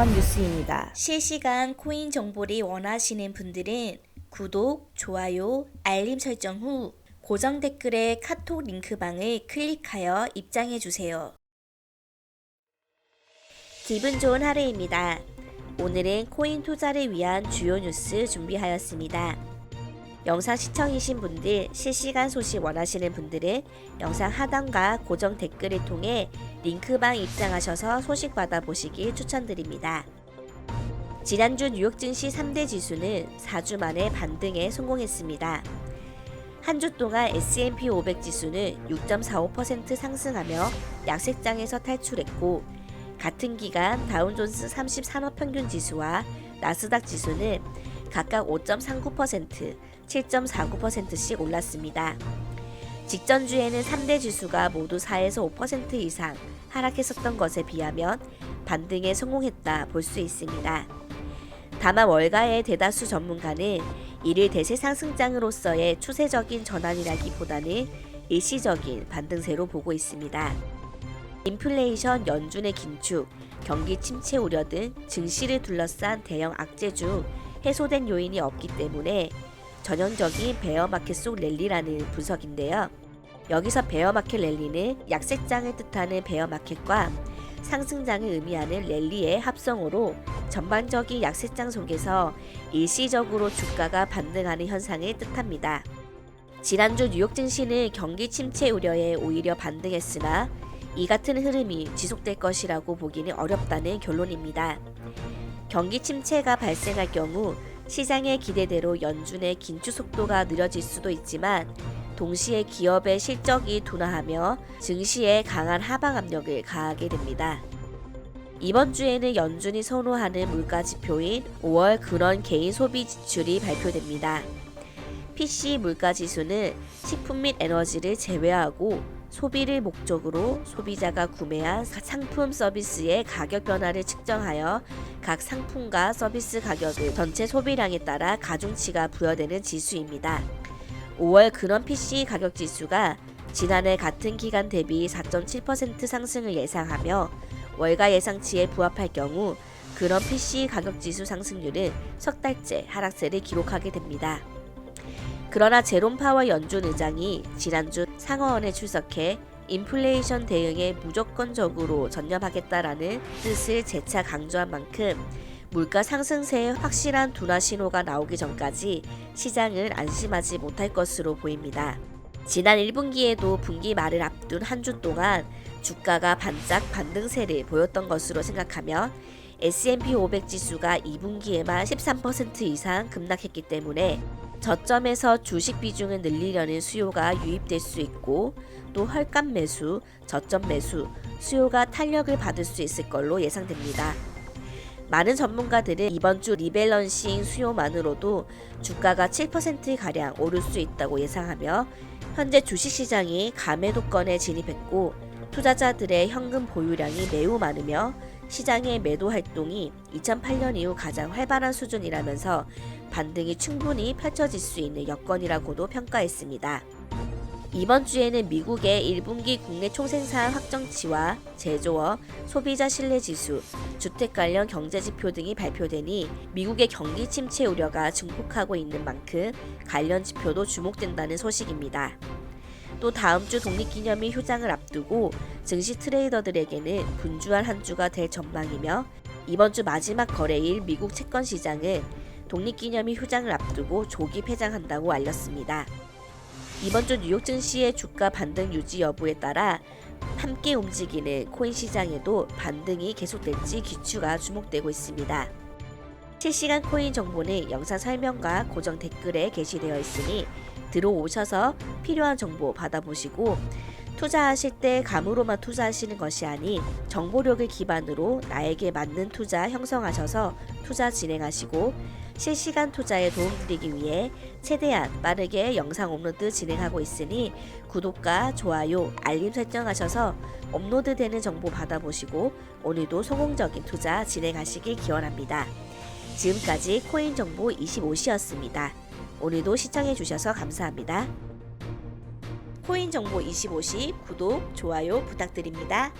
상황 뉴스입니다. 실시간 코인 정보를 원하시는 분들은 구독, 좋아요, 알림 설정 후 고정 댓글에 카톡 링크방을 클릭하여 입장해 주세요. 기분 좋은 하루입니다. 오늘은 코인 투자를 위한 주요 뉴스 준비하였습니다. 영상 시청이신 분들, 실시간 소식 원하시는 분들은 영상 하단과 고정 댓글을 통해 링크방 입장하셔서 소식 받아보시길 추천드립니다. 지난주 뉴욕 증시 3대 지수는 4주 만에 반등에 성공했습니다. 한 주 동안 S&P 500 지수는 6.45% 상승하며 약세장에서 탈출했고 같은 기간 다운존스 30 산업평균 지수와 나스닥 지수는 각각 5.39%, 7.49%씩 올랐습니다. 직전 주에는 3대 지수가 모두 4에서 5% 이상 하락했었던 것에 비하면 반등에 성공했다 볼 수 있습니다. 다만 월가의 대다수 전문가는 이를 대세 상승장으로서의 추세적인 전환이라기보다는 일시적인 반등세로 보고 있습니다. 인플레이션 연준의 긴축, 경기 침체 우려 등 증시를 둘러싼 대형 악재 중 해소된 요인이 없기 때문에 전형적인 베어마켓 속 랠리라는 분석인데요. 여기서 베어마켓 랠리는 약세장을 뜻하는 베어마켓과 상승장을 의미하는 랠리의 합성어로 전반적인 약세장 속에서 일시적으로 주가가 반등하는 현상을 뜻합니다. 지난주 뉴욕 증시는 경기 침체 우려에 오히려 반등했으나 이 같은 흐름이 지속될 것이라고 보기는 어렵다는 결론입니다. 경기 침체가 발생할 경우 시장의 기대대로 연준의 긴축 속도가 느려질 수도 있지만 동시에 기업의 실적이 둔화하며 증시에 강한 하방 압력을 가하게 됩니다. 이번 주에는 연준이 선호하는 물가 지표인 5월 근원 개인 소비 지출이 발표됩니다. PC 물가 지수는 식품 및 에너지를 제외하고 소비를 목적으로 소비자가 구매한 상품 서비스의 가격 변화를 측정하여 각 상품과 서비스 가격의 전체 소비량에 따라 가중치가 부여되는 지수입니다. 5월 근원 PC 가격 지수가 지난해 같은 기간 대비 4.7% 상승을 예상하며 월가 예상치에 부합할 경우 근원 PC 가격 지수 상승률은 석 달째 하락세를 기록하게 됩니다. 그러나 제롬 파워 연준 의장이 지난주 상어원에 출석해 인플레이션 대응에 무조건적으로 전념하겠다라는 뜻을 재차 강조한 만큼 물가 상승세의 확실한 둔화 신호가 나오기 전까지 시장은 안심하지 못할 것으로 보입니다. 지난 1분기에도 분기 말을 앞둔 한 주 동안 주가가 반짝 반등세를 보였던 것으로 생각하면 S&P 500 지수가 2분기에만 13% 이상 급락했기 때문에 저점에서 주식 비중을 늘리려는 수요가 유입될 수 있고 또 헐값 매수, 저점 매수, 수요가 탄력을 받을 수 있을 걸로 예상됩니다. 많은 전문가들은 이번 주 리밸런싱 수요만으로도 주가가 7%가량 오를 수 있다고 예상하며 현재 주식시장이 가매도권에 진입했고 투자자들의 현금 보유량이 매우 많으며 시장의 매도 활동이 2008년 이후 가장 활발한 수준이라면서 반등이 충분히 펼쳐질 수 있는 여건이라고도 평가했습니다. 이번 주에는 미국의 1분기 국내 총생산 확정치와 제조업, 소비자 신뢰 지수, 주택 관련 경제 지표 등이 발표되니 미국의 경기 침체 우려가 증폭하고 있는 만큼 관련 지표도 주목된다는 소식입니다. 또 다음 주 독립기념일 휴장을 앞두고 증시 트레이더들에게는 분주한 한 주가 될 전망이며 이번 주 마지막 거래일 미국 채권 시장은 독립기념일 휴장을 앞두고 조기 폐장한다고 알렸습니다. 이번 주 뉴욕 증시의 주가 반등 유지 여부에 따라 함께 움직이는 코인 시장에도 반등이 계속될지 기추가 주목되고 있습니다. 실시간 코인 정보는 영상 설명과 고정 댓글에 게시되어 있으니 들어오셔서 필요한 정보 받아보시고 투자하실 때 감으로만 투자하시는 것이 아닌 정보력을 기반으로 나에게 맞는 투자 형성하셔서 투자 진행하시고 실시간 투자에 도움드리기 위해 최대한 빠르게 영상 업로드 진행하고 있으니 구독과 좋아요, 알림 설정하셔서 업로드되는 정보 받아보시고 오늘도 성공적인 투자 진행하시길 기원합니다. 지금까지 코인 정보 25시였습니다. 오늘도 시청해주셔서 감사합니다. 코인 정보 25시 구독, 좋아요 부탁드립니다.